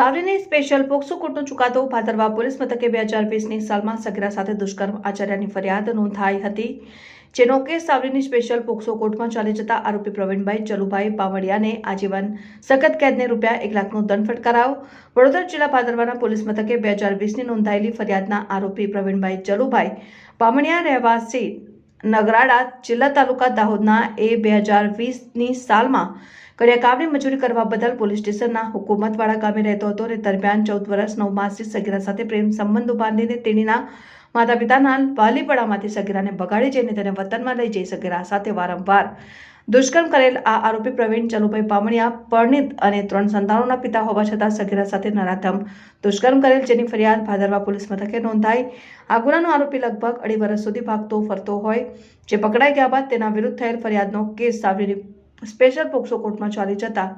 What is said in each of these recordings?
સાવલીની special POCSO કોર્ટનો ચુકાદો ભાદરવા police મથકે બે હજાર વીસની સાલમાં સગીરા સાથે દુષ્કર્મ આચર્યાની ફરિયાદ નોંધાઈ હતી, જેનો કેસ સાવરીની સ્પેશિયલ પોક્સો કોર્ટમાં ચાલી જતા આરોપી પ્રવીણભાઈ ચલુભાઈ બાવળિયાને આજીવન સખત કેદને રૂપિયા એક લાખનો દંડ ફટકારાયો. વડોદરા જિલ્લા ભાદરવાના પોલીસ મથકે બે હજાર વીસની નોંધાયેલી ફરિયાદના આરોપી પ્રવીણભાઈ ચલુભાઈ બામણિયા રહેવાસી નગરાડા જિલ્લા તાલુકા દાહોદના એ બે હજાર વીસની સાલમાં કડિયાકામની મજૂરી કરવા બદલ પોલીસ સ્ટેશનના હુકુમતવાળા ગામે રહેતો હતો અને દરમિયાન ચૌદ વર્ષ નવ માસથી સગીરા સાથે પ્રેમ સંબંધો બાંધીને તેણીના માતા પિતાના વાલીપડામાંથી સગીરાને બગાડી જઈને તેને વતનમાં લઈ જઈ સગીરા સાથે વારંવાર દુષ્કર્મ કરેલ આ આરોપી પ્રવીણ ચલુભાઈ પામણિયા, પરણિત અને ત્રણ સંતાનોના પિતા હોવા છતાં સગીરા સાથે નરાધમ દુષ્કર્મ કરેલ જેની ફરિયાદ ભાદરવા પોલીસ મથકે નોંધાઈ. આ ગુનાનો આરોપી લગભગ અઢી વર્ષ સુધી ભાગતો ફરતો હોય. જે પકડાઈ ગયા બાદ તેના વિરુદ્ધ થયેલ ફરિયાદનો કેસ સાવલીની સ્પેશિયલ પોક્સો કોર્ટમાં ચાલી જતા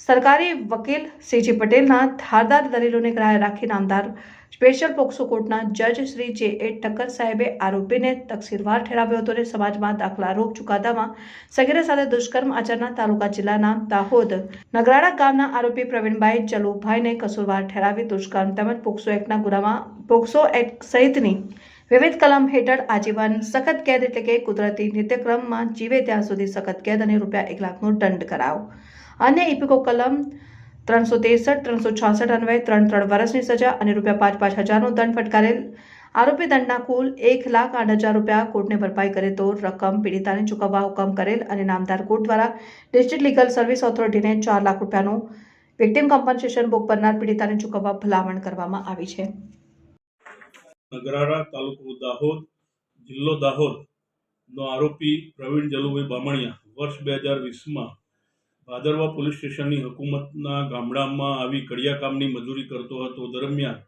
સરકારી વકીલ સીજી પટેલના ધારદાર દલીલોને ગ્રાહ્ય રાખી નામદાર સ્પેશિયલ પોક્સો કોર્ટના જજ શ્રી જે એ ઠક્કર સાહેબે આરોપીને તકસીરવાર ઠેરાવ્યો હતો અને સમાજમાં દાખલા રોગ ચુકાદામાં સગીરા સાથે દુષ્કર્મ આચરનાર તાલુકા જિલ્લાના દાહોદ નગરાડા ગામના આરોપી પ્રવીણભાઈ ચલુભાઈને કસૂરવાર ઠેરાવી દુષ્કર્મ તેમજ પોક્સો એક્ટના ગુનામાં પોક્સો એક્ટ સહિતની વિવિધ કલમ હેઠળ આજીવન સખત કેદ એટલે કે કુદરતી નિત્યક્રમમાં જીવે ત્યાં સુધી સખત કેદ અને રૂપિયા એક લાખનો દંડ કરાવો. અન્ય ઇપિકો કલમ ત્રણસો ત્રેસઠ, ત્રણસો છાસઠ અન્વયે ત્રણ ત્રણ વર્ષની સજા અને રૂપિયા પાંચ પાંચ હજારનો દંડ ફટકારેલ. આરોપી દંડના કુલ એક લાખ આઠ હજાર રૂપિયા કોર્ટને ભરપાઈ કરે તો રકમ પીડિતાને ચૂકવવા હુકમ કરેલ અને નામદાર કોર્ટ દ્વારા ડિસ્ટ્રિક્ટ લીગલ સર્વિસ ઓથોરિટીને ચાર લાખ રૂપિયાનું વિક્ટિમ કોમ્પન્સેશન બુક ભરનાર પીડિતાને ચૂકવવા ભલામણ કરવામાં આવી છે. નગરાળા તાલુકો દાહોદ, જિલ્લો દાહોદ નો આરોપી પ્રવીણ જલુભાઈ બામણિયા વર્ષ બે હજાર વીસમાં ભાદરવા પોલીસ સ્ટેશનની હુકુમતના ગામડામાં આવી કડિયા કામની મજૂરી કરતો હતો. દરમિયાન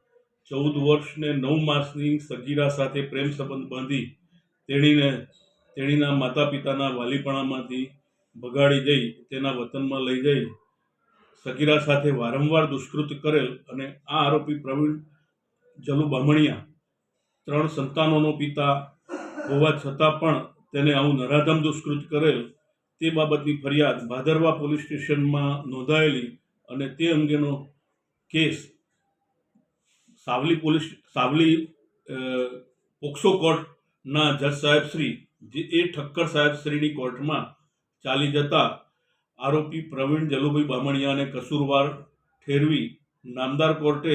ચૌદ વર્ષ ને નવ માસની સગીરા સાથે પ્રેમ સંબંધ બાંધી તેણીને તેણીના માતા પિતાના વાલીપણામાંથી ભગાડી જઈ તેના વતનમાં લઈ જઈ સગીરા સાથે વારંવાર દુષ્કૃત કરેલ અને આ આરોપી પ્રવીણ જલુ બામણિયા ત્રણ સંતાનોનો પિતા હોવા છતાં પણ તેને આવું નરાધમ દુષ્કૃત કરેલ તે બાબતની ફરિયાદ ભાદરવા પોલીસ સ્ટેશનમાં નોંધાયેલી અને તે અંગેનો case Savli police Savli POCSO કોર્ટના જજ સાહેબ શ્રી, જે એ ઠક્કર સાહેબ શ્રીની કોર્ટમાં ચાલી જતા આરોપી પ્રવીણ જલુભાઈ બામણિયાને કસૂરવાર ઠેરવી નામદાર કોર્ટે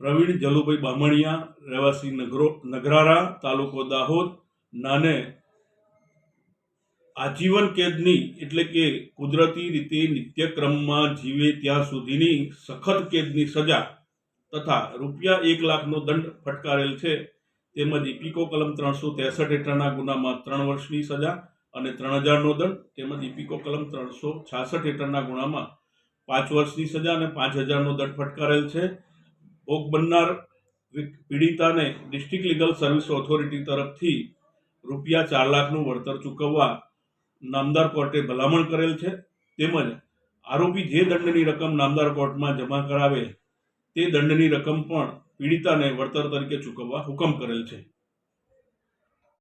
પ્રવીણ જલુભાઈ બામણિયા, રહેવાસી નગરો, નગરારા, તાલુકો દાહોદ, નાને આજીવન કેદની એટલે કે કુદરતી રીતે નિત્યક્રમમાં જીવે ત્યાં સુધીની સખત કેદની સજા તથા રૂપિયા એક લાખનો દંડ ફટકારેલ છે. તેમજ ઇપિકો કલમ ત્રણસો ત્રેસઠ હેઠળના ગુનામાં ત્રણ વર્ષની સજા અને ત્રણ હજારનો દંડ. તેમજ ઇપિકો કલમ ત્રણસો છાસઠ હેઠળના ગુનામાં પાંચ વર્ષની સજા અને પાંચ હજારનો દંડ ફટકારેલ છે. ભોગ બનનાર પીડિતાને ડિસ્ટ્રિક્ટ લીગલ સર્વિસ ઓથોરિટી તરફથી રૂપિયા ચાર લાખનું વળતર ચૂકવવા નામદાર કોર્ટે ભલામણ કરેલ છે. તેમજ આરોપી જે દંડની રકમ નામદાર કોર્ટમાં જમા કરાવે તે દંડની રકમ પણ પીડિતાને વળતર તરીકે ચૂકવવા હુકમ કરેલ છે.